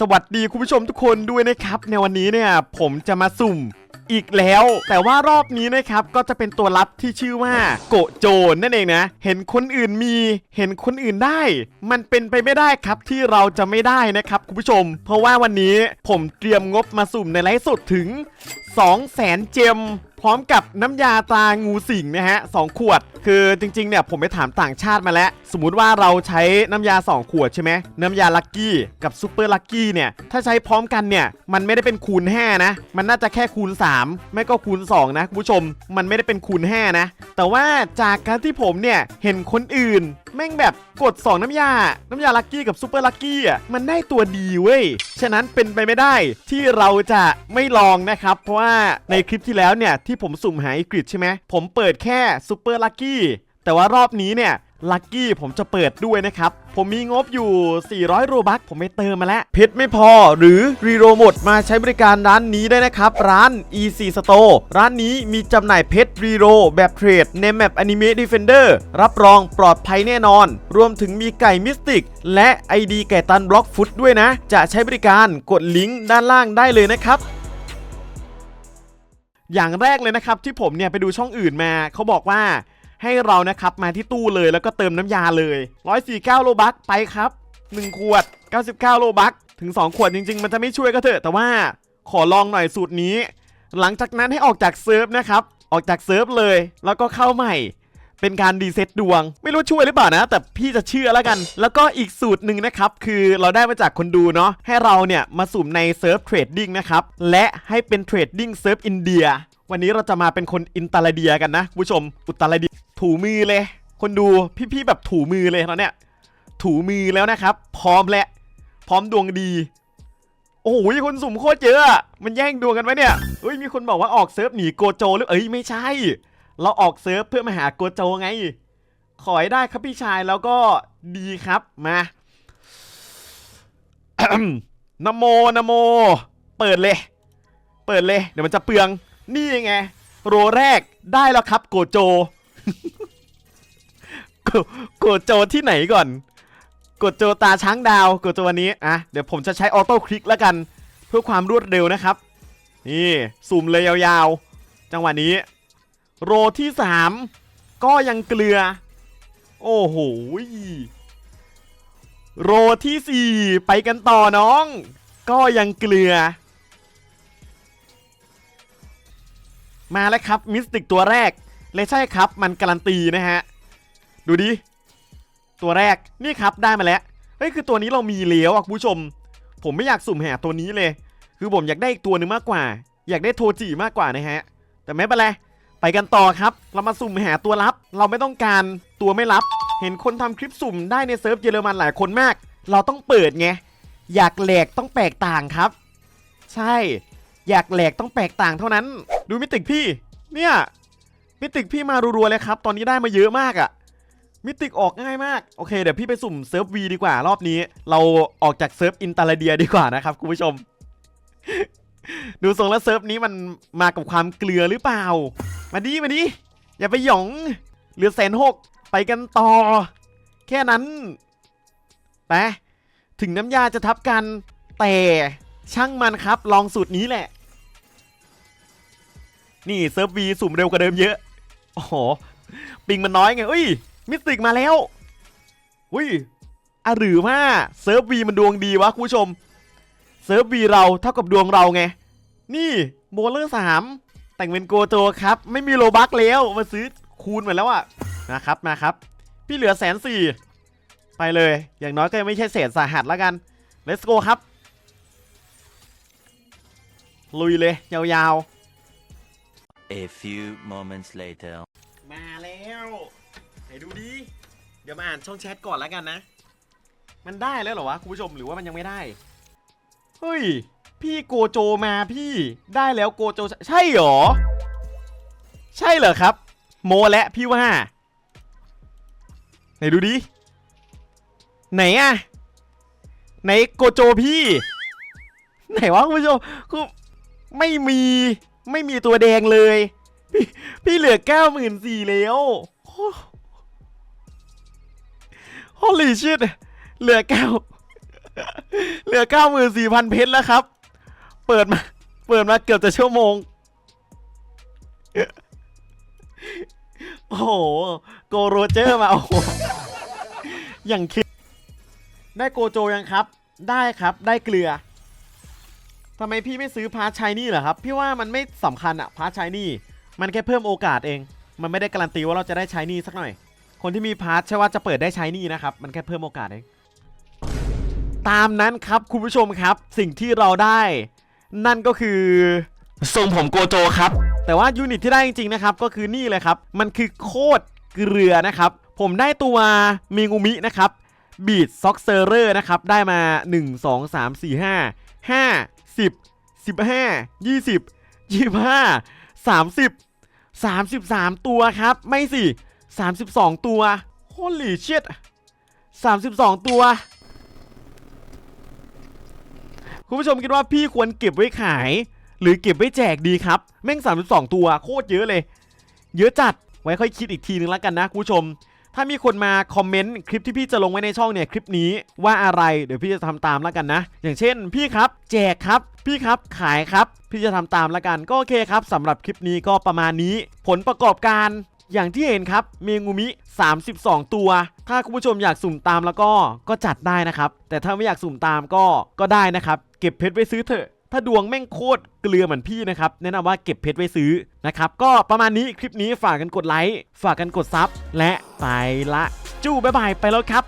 สวัสดีคุณผู้ชมทุกคนด้วยนะครับ ในวันนี้เนี่ยผมจะมาสุ่มอีกแล้ว แต่ว่ารอบนี้นะครับก็จะเป็นตัวลับที่ชื่อว่าโกโจนนั่นเองนะ เห็นคนอื่นมี เห็นคนอื่นได้ มันเป็นไปไม่ได้ครับที่เราจะไม่ได้นะครับคุณผู้ชม เพราะว่าวันนี้ผมเตรียมงบมาสุ่มในไลฟ์สดถึง 2 0 0แสนเจม พร้อมกับน้ำยาตางูสิงนะฮะสองขวด คือจริงๆ เนี่ยผมไปถามต่างชาติมาแล้ว สมมุติว่าเราใช้น้ำยา 2 ขวดใช่ไหม น้ำยาลักกี้กับซูเปอร์ลักกี้เนี่ย ถ้าใช้พร้อมกันเนี่ย มันไม่ได้เป็นคูณ 5 นะ มันน่าจะแค่คูณ 3 ไม่ก็คูณ 2 นะคุณผู้ชม มันไม่ได้เป็นคูณ 5 นะ แต่ว่าจากการที่ผมเนี่ยเห็นคนอื่น แม่งแบบกด 2 น้ำยา น้ำยาลักกี้กับซูเปอร์ลักกี้อะมันได้ตัวดีเว้ย ฉะนั้นเป็นไปไม่ได้ที่เราจะไม่ลองนะครับ เพราะว่าในคลิปที่แล้วเนี่ยที่ผมสุ่มหาอีกริดใช่ไหมผมเปิดแค่ซูเปอร์ลักกี้แต่ว่ารอบนี้เนี่ย ลัคกี้ผมจะเปิดด้วยนะครับ ผมมีงบอยู่ 400 โรบัคผมไม่เติมมาแล้ว เพชรไม่พอหรือรีโรหมดมาใช้บริการร้านนี้ได้นะครับ ร้าน EC Store ร้านนี้มีจำหน่ายเพชรรีโรแบบเทรดในแมป Anime Defender รับรองปลอดภัยแน่นอน รวมถึงมีไก่มิสติก และ ID ไก่ตันบล็อกฟุตด้วยนะ จะใช้บริการกดลิงก์ด้านล่างได้เลยนะครับอย่างแรกเลยนะครับที่ผมเนี่ยไปดูช่องอื่นมาเขาบอกว่า ให้เรานะครับมาที่ตู้เลยแล้วก็เติมน้ำยาเลย149โลบัคไปครับ 1 ขวด 99 โลบัคถึง 2 ขวดจริง ๆ มันจะไม่ช่วยก็เถอะ แต่ว่าขอลองหน่อยสูตรนี้ หลังจากนั้นให้ออกจากเซิร์ฟนะครับ ออกจากเซิร์ฟเลย แล้วก็เข้าใหม่ เป็นการรีเซ็ตดวง ไม่รู้ช่วยหรือเปล่านะ แต่พี่จะเชื่อแล้วกัน แล้วก็อีกสูตรหนึ่งนะครับ คือเราได้มาจากคนดูเนาะ ให้เราเนี่ยมาสุ่มในเซิร์ฟเทรดดิ้งนะครับ และให้เป็นเทรดดิ้งเซิร์ฟอินเดีย วันนี้เราจะมาเป็นคนอินตาลเดียกันนะผู้ชม อุตาลเดีย ถูมือเลย คนดูพี่ๆแบบถูมือเลยตอนเนี้ยถูมือแล้วนะครับ พร้อมแล้วพร้อมดวงดี โอ้โหคนสุ่มโคตรเยอะมันแย่งดวงกันไว้เนี่ยเฮ้ยมีคนบอกว่าออกเซิร์ฟหนีโกโจหรือเอ้ยไม่ใช่ เราออกเซิร์ฟเพื่อมาหาโกโจไง ขอให้ได้ครับพี่ชายแล้วก็ดีครับมานโมนโม เปิดเลย เปิดเลย เดี๋ยวมันจะเปลือง นี่ไง โรแรกได้แล้วครับโกโจ กโกโจที่ไหนก่อนโกโจตาช้างดาวโกโจวันนี้อะเดี๋ยวผมจะใช้ออโต้คลิกแล้วกัน เพื่อความรวดเร็วนะครับ นี่สุ่มเลยยาวๆ จังหวะนี้ โรที่ 3 ก็ยังเกลือ โอ้โหโรที่ 4 ไปกันต่อน้อง ก็ยังเกลือ มาแล้วครับมิสติกตัวแรกและใช่ครับมันการันตีนะฮะ ดูดิ ตัวแรกนี่ครับได้มาแล้วเฮ้ยคือตัวนี้เรามีแล้วอะคุณผู้ชม ผมไม่อยากสุ่มหาตัวนี้เลย คือผมอยากได้อีกตัวหนึ่งมากกว่า อยากได้โทจิมากกว่านะฮะ แต่ไม่เป็นไรไปกันต่อครับ เรามาสุ่มหาตัวลับ เราไม่ต้องการตัวไม่ลับ เห็นคนทำคลิปสุ่มได้ในเซิร์ฟเยอรมันหลายคนมาก เราต้องเปิดไงอยากแหลกต้องแตกต่างครับ ใช่ อยากแหลกต้องแตกต่างเท่านั้น ดูมิติกพี่ เนี่ยมิติกพี่มารัวๆเลยครับ ตอนนี้ได้มาเยอะมากอะ มิติกออกง่ายมาก โอเค เดี๋ยวพี่ไปสุ่มเซิร์ฟวีดีกว่า รอบนี้ เราออกจากเซิร์ฟอินตาลเดียดีกว่านะครับคุณผู้ชม ดูทรงแล้วเซิร์ฟนี้มันมากับความเกลือหรือเปล่า มาดิมาดิอย่าไปหยองเหลือแสนหกไปกันต่อ แค่นั้นไปถึงน้ำยาจะทับกัน แต่ช่างมันครับ ลองสูตรนี้แหละ นี่เซิร์ฟวีสุ่มเร็วกว่าเดิมเยอะโอ้โหปิงมันน้อยไงอุ้ย มิสติกมาแล้วอุ้ยอะหรือว่าเซิร์ฟวีมันดวงดีวะคุณผู้ชม เซิร์ฟวีเราเท่ากับดวงเราไง นี่โบเลอร์สามแต่งเป็นโกโจครับ ไม่มีโลบักแล้วมาซื้อคูณมาแล้วอะนะครับมาครับ พี่เหลือแสนสี่ไปเลย อย่างน้อยก็ยังไม่ใช่เศษสาหัสแล้วกัน let's go ครับ ลุยเลย ยาวๆ A few moments later. มาแล้วไหน ดูดิเดี๋ยวมาอ่านช่องแชทก่อนแล้วกันนะ มันได้แล้วเหรอวะคุณผู้ชมหรือว่ามันยังไม่ได้ เฮ้ย พี่โกโจมาพี่ได้แล้วโกโจ ใช่เหรอ ใช่เหรอครับ โมและพี่ว่าไหนดูดิ ไหนอะไหนโกโจพี่ ไหนวะคุณผู้ชมคือไม่มีไม่มีตัวแดงเลย พี่พี่เหลือเก้าหมื่นสี่แล้ว ฮอลลี่ชิตเหลือเก้าเหลือ94,000เพชรแล้วครับ เปิดมา เปิดมาเกือบจะชั่วโมง โอ้โห โกโรเจอร์มา โอ้โห อย่างคิด ได้โกโจยังครับ ได้ครับ ได้เกลือทำไมพี่ไม่ซื้อพาร์ทชายนี่เหรอครับ พี่ว่ามันไม่สำคัญอะพาร์ทชายนี่ มันแค่เพิ่มโอกาสเอง มันไม่ได้การันตีว่าเราจะได้ชายนี่สักหน่อย คนที่มีพาร์ทใช่ว่าจะเปิดได้ชายนี่นะครับ มันแค่เพิ่มโอกาสเองตามนั้นครับคุณผู้ชมครับ สิ่งที่เราได้ นั่นก็คือทรงผมโกโจครับ แต่ว่ายูนิตที่ได้จริงๆนะครับ ก็คือนี่เลยครับ มันคือโคตรเกลือนะครับ ผมได้ตัวมิงูมินะครับบีดซ็อกเซอร์เรอร์นะครับ ได้มา 1 2 3 4 5 5 10 15 20 25 30 33 ตัวครับ ไม่สิ 32 ตัว holy shit 32 ตัว คุณผู้ชมคิดว่าพี่ควรเก็บไว้ขาย หรือเก็บไว้แจกดีครับ แม่ง 32 ตัวโคตรเยอะเลย เยอะจัดไว้ค่อยคิดอีกทีนึงแล้วกันนะคุณผู้ชมถ้ามีคนมาคอมเมนต์คลิปที่พี่จะลงไว้ในช่องเนี่ยคลิปนี้ว่าอะไรเดี๋ยวพี่จะทำตามแล้วกันนะ อย่างเช่น พี่ครับ แจกครับ พี่ครับขายครับ พี่จะทำตามแล้วกันก็โอเคครับสำหรับคลิปนี้ก็ประมาณนี้ ผลประกอบการ อย่างที่เห็นครับเมงูมิ 32 ตัว ถ้าคุณผู้ชมอยากสุ่มตามแล้วก็ก็จัดได้นะครับ แต่ถ้าไม่อยากสุ่มตามก็ก็ได้นะครับ เก็บเพชรไว้ซื้อเถอะ ถ้าดวงแม่งโคตรเกลือเหมือนพี่นะครับ แนะนำว่าเก็บเพชรไว้ซื้อนะครับ ก็ประมาณนี้คลิปนี้ฝากกันกดไลค์ฝากกันกดซับและไปละจู้บ๊ายบายไปแล้วครับ